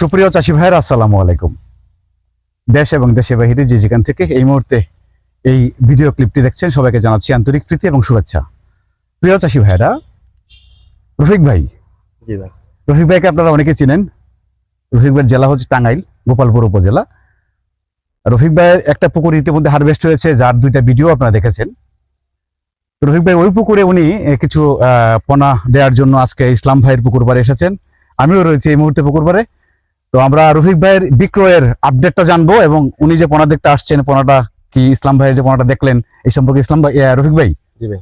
সুপ্রিয় চাষি ভাইয়ের আসসালামু আলাইকুম। দেশ এবং দেশের বাহিরে যে যেখান থেকে এই মুহূর্তে এই ভিডিও ক্লিপটি দেখছেন সবাইকে জানাচ্ছি আন্তরিক প্রীতি এবং শুভেচ্ছা। প্রিয় চাষি ভাইরা রফিক ভাই। জি ভাই। রফিক ভাইকে আপনারা অনেকে চিনেন। রফিক ভাইয়ের জেলা হচ্ছে টাঙ্গাইল গোপালপুর উপজেলা। রফিক ভাইয়ের একটা পুকুর ইতিমধ্যে হারভেস্ট হয়েছে যার দুইটা ভিডিও আপনারা দেখেছেন। তো রফিক ভাই ওই পুকুরে উনি কিছু পোনা দেওয়ার জন্য আজকে ইসলাম ভাইয়ের পুকুর পাড়ে এসেছেন। আমিও রয়েছি এই মুহূর্তে পুকুর পাড়ে। তো আমরা রফিক ভাইয়ের বিক্রয়ের আপডেটটা জানব এবং উনি যে পোনা দেখতে আসছেন পোনাটা কি ইসলাম ভাইয়ের যে পোনাটা দেখলেন এই সম্পর্কে ইসলাম ভাই রফিক ভাই? জি ভাই।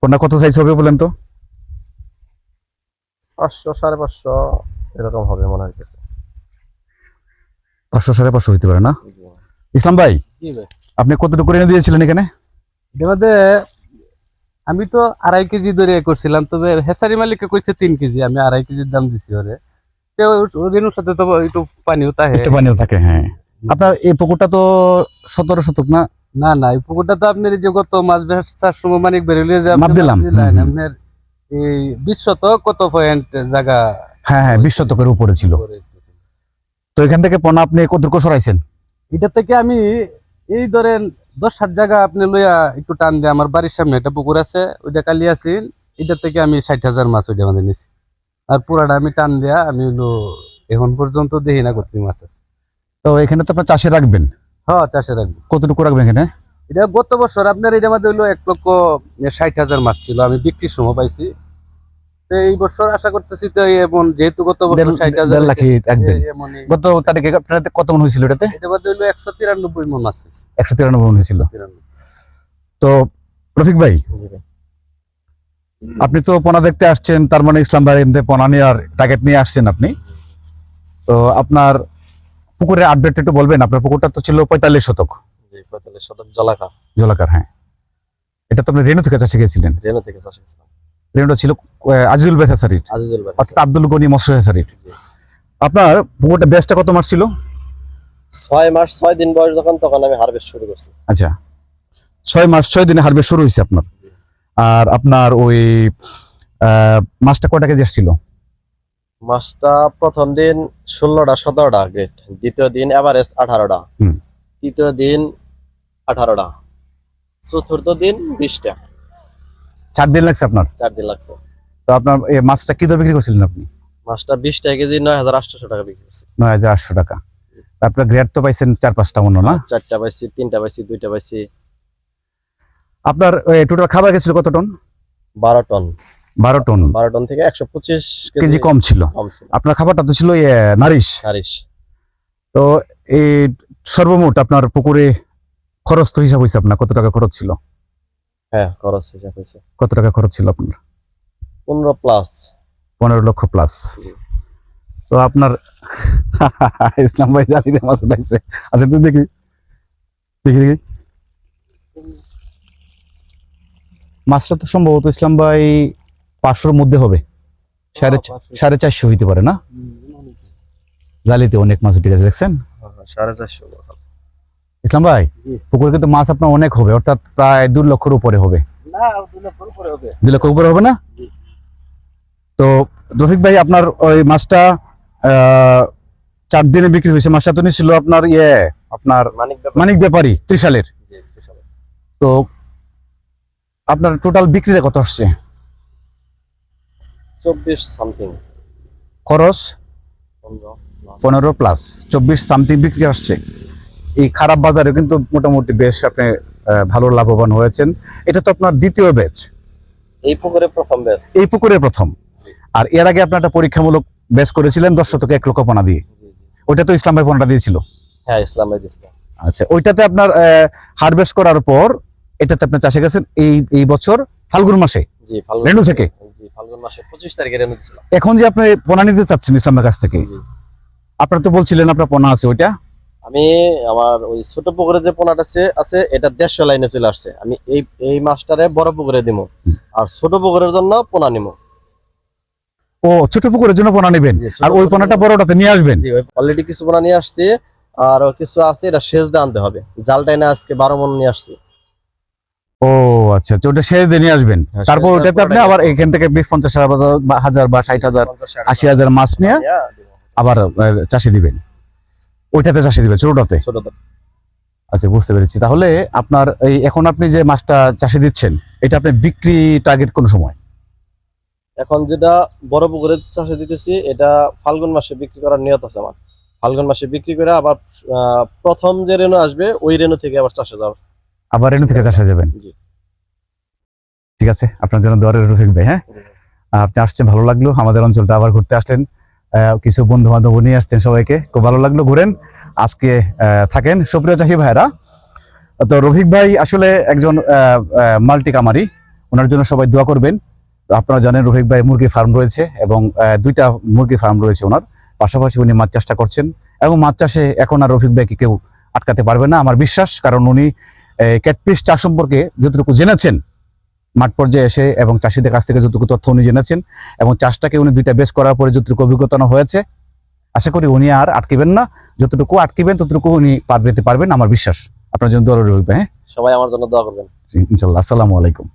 পোনা কত সাইজ হবে বলেন তো? পাঁচশো সাড়ে পাঁচশো এরকম হবে মনে হইতেছে। পাঁচশো সাড়ে পাঁচশো হইতে পারে না? ইসলাম ভাই আপনি কতটুকু এনে দিয়েছিলেন এখানে? আমি তো আড়াই কেজি ধরে করছিলাম তবে হেসারি মালিককে কইছে তিন কেজি আমি আড়াই কেজির দাম দিছি ওরে। তো ও- সাথে তো একটু পানিও তাহে একটু পানিও থাকে হ্যাঁ। আপনার এই পুকুরটা তো সতেরো শতক না? না না এই পুকুরটা তো আপনার এই যে গত মাছ বেচার সময় মানিক বেরোলে যে দিলাম। আপনার এই বিশ শতক কত পয়েন্ট জায়গা? হ্যাঁ হ্যাঁ বিশ শতকের উপরে ছিল। তো এখান থেকে পোনা আপনি কতটুকু সরাইছেন? এটা থেকে আমি এই ধরেন দশ সাত জায়গা আপনি লইয়া একটু টান দিয়ে আমার বাড়ির সামনে একটা পুকুর আছে ওইটা কালি আছেন এটা থেকে আমি ষাট হাজার মাছ ওইটা আমাদের নিছি। আর পুরাটা আমি টান দেয়া আমি হলো এখন পর্যন্ত দেখি না করছি মাছ আছে। তো এখানে তো আপনার চাষে রাখবেন? হ্যাঁ চাষে রাখবেন কতটুকু রাখবেন এখানে? এটা গত বছর আপনার এটা মধ্যে হলো এক লক্ষ ষাট হাজার মাছ ছিল আমি বিক্রির সময় পাইছি। তো এই বছর আশা করতেছি তো এমন যেহেতু গত বছর দেড়- ষাট হাজার দেড় লাখই গত তারিখে আপনার কত মন হয়েছিল এটাতে? এটা মন মন হয়েছিল। তো রফিক ভাই আপনি তো পোনা দেখতে আসছেন তার মানে ইসলাম ভাই এমনি পোনা নেওয়ার টার্গেট নিয়ে আসছেন আপনি। তো আপনার পুকুরের আপডেট একটু বলবেন আপনার পুকুরটা তো ছিল পঁয়তাল্লিশ শতক। জি পঁয়তাল্লিশ শতক জলাকার। জলাকার হ্যাঁ। এটা তো আপনি রেণু থেকে চাষে গেছিলেন রেনু থেকে চাষ করেছিলাম রেণুটা ছিল আজিজুল ভাই হেসারির অর্থাৎ আব্দুল গনি মৎস্য হেসারির আপনার পুকুরটা বেসটা কত মাস ছিল? ছয় মাস ছয় দিন বয়স যখন তখন আমি হারভেস্ট শুরু করছি। আচ্ছা। ছয় মাস ছয় দিনে হারভেস্ট শুরু হয়েছে আপনার। আর আপনার ওই মাছটা কয়টা কেজি আসছিল? মাসটা প্রথম দিন ষোলোটা সতেরোটা গ্রেড দ্বিতীয় দিন এভারেজ আঠারোটা। তৃতীয় দিন আঠারোটা। চতুর্থ দিন বিশটা। চার দিন লাগছে আপনার? চার দিন লাগছে তো আপনার এই মাছটা কি দর বিক্রি করছিলেন আপনি? মাছটা বিশ টাকা কেজি নয় হাজার আটশোশো টাকা বিক্রি করছি। নয় হাজার আটশো টাকা। আপনার গ্রেড তো পাইছেন চার পাঁচটা মনে না? চারটা পাইছি তিনটা পাইছি দুইটা পাইছি। আপনার টোটাল খাবার গেছিল কত টন? বারো টন। বারো টন। বারো টন থেকে একশো পঁচিশ কেজি কম ছিল। আপনার খাবারটা তো ছিল ইয়ে, নারিশ। তো এই সর্বমোট আপনার পুকুরে খরচ তো হিসাব হয়েছে আপনার কত টাকা খরচ ছিল? হ্যাঁ খরচ হিসাব হয়েছে কত টাকা খরচ ছিল আপনার? পনেরো প্লাস পনেরো লক্ষ প্লাস তো আপনার ইসলাম ভাই জানিতে মাছ উঠাইছে আচ্ছা তুই দেখি। দেখি দেখি। মাছটা তো সম্ভবত ইসলাম ভাই পাঁচশোর মধ্যে হবে। সাড়ে সাড়ে চারশো হইতে পারে না? জালিতে অনেক মাছ উঠে গেছে দেখছেন? সাড়ে চারশো ইসলাম ভাই। পুকুরে কিন্তু মাছ আপনার অনেক হবে অর্থাৎ প্রায় দু লক্ষর উপরে হবে। লক্ষর উপরে হবে। লক্ষ উপরে হবে না? তো রফিক ভাই আপনার ওই মাছটা চার দিনে বিক্রি হয়েছে। মাছটা তো নিছিল আপনার ইয়ে আপনার মানিক ব্যাপারী। ত্রিশালের। তো আপনার টোটাল বিক্রিটা কত আসছে? চব্বিশ সামথিং খরচ? পনেরো প্লাস চব্বিশ সামথিং বিক্রি আসছে। এই খারাপ বাজারে কিন্তু মোটামুটি বেশ আপনি ভালো লাভবান হয়েছেন। এটা তো আপনার দ্বিতীয় ব্যাচ এই পুকুরে প্রথম ব্যাচ এই পুকুরে প্রথম। আর এর আগে আপনার একটা পরীক্ষামূলক ব্যাচ করেছিলেন দশ শতকে এক লক্ষ পোনা দিয়ে। ওইটা তো ইসলাম ভাই পোনাটা দিয়েছিল। হ্যাঁ ইসলাম ভাই দিয়েছিলাম আচ্ছা ওইটাতে আপনার হারভেস্ট করার পর এটাতে আপনি চাষে গেছেন এই এই বছর ফাল্গুন মাসে? জি ফাল্গুন রেণু থেকে? জি ফাল্গুন মাসে পঁচিশ তারিখে দিয়েছিলাম এখন যে আপনি পোনা নিতে চাচ্ছেন ইসলামের কাছ থেকে। আপনার তো বলছিলেন আপনার পোনা আছে ওইটা। আমি আমার ওই ছোট পুকুরে যে পোনাটা আছে- এটা দেড়শো লাইনে চলে আসছে। আমি এই এই মাছটারে বড় পুকুরে দিব আর ছোট পুকুরের জন্য পোনা নিব ও ছোট পুকুরের জন্য পোনা নেবেন? আর ওই পোনাটা বড়টাতে নিয়ে আসবেন? অলরেডি কিছু পোনা নিয়ে আসছি আর কিছু আছে এটা শেষ দিয়ে আনতে হবে। জালটা এনে আজকে বারো মন নিয়ে আসছি। ও আচ্ছা তো ওটা শেষ দিনে আসবেন? হ্যাঁ, তারপর ওটাতে আপনি আবার এখান থেকে বিশ পঞ্চাশ হাজার বা ষাট হাজার আশি হাজার মাছ নিয়ে আবার আহ, চাষে দিবেন। ওইটাতে চাষে দিবেন ছোটটাতে? ছোট আচ্ছা বুঝতে পেরেছি। তাহলে আপনার এই এখন আপনি যে মাছটা চাষে দিচ্ছেন এটা আপনি বিক্রি টার্গেট কোন সময়? এখন যেটা বড় পুকুরে চাষে দিতেছি এটা ফাল্গুন মাসে বিক্রি করার নিয়ত আছে আমার। ফাল্গুন মাসে বিক্রি করে আবার প্রথম যে রেনু আসবে ওই রেনু থেকে আবার চাষে যাওয়ার। আবার রেনু থেকে চাষে যাবেন? ঠিক আছে আপনার জন্য দরে রফিক ভাই হ্যাঁ? আপনি আসছেন ভালো লাগল। আমাদের অঞ্চলটা আবার ঘুরতে আসলেন। কিছু বন্ধু বান্ধব নিয়ে আসছেন সবাইকে। খুব ভালো লাগল ঘুরেন। আজকে থাকেন সুপ্রিয় চাষি ভাইরা তো রফিক ভাই আসলে একজন মাল্টি কামারি। ওনার জন্য সবাই দোয়া করবেন। আপনারা জানেন রফিক ভাই মুরগি ফার্ম রয়েছে এবং দুইটা মুরগি ফার্ম রয়েছে ওনার। পাশাপাশি উনি মাছ চাষটা করছেন এবং মাছ চাষে এখন আর রফিক ভাইকে কেউ আটকাতে পারবে না। আমার বিশ্বাস, কারণ উনি ক্যাটফিশ চাষ সম্পর্কে যতটুকু জেনেছেন মাঠ পর্যায়ে এসে এবং চাষিদের কাছ থেকে যতটুকু তথ্য উনি জেনেছেন এবং চাষটাকে উনি দুইটা বেশ করার পরে যতটুকু অভিজ্ঞতা হয়েছে আশা করি উনি আর আটকিবেন না। যতটুকু আটকিবেন ততটুকু উনি পার পেতে পারবেন আমার বিশ্বাস। আপনার জন্য দোয়া রইবে হ্যাঁ? সবাই আমার জন্য দোয়া করবেন। ইনশাল্লাহ। আসসালামু আলাইকুম।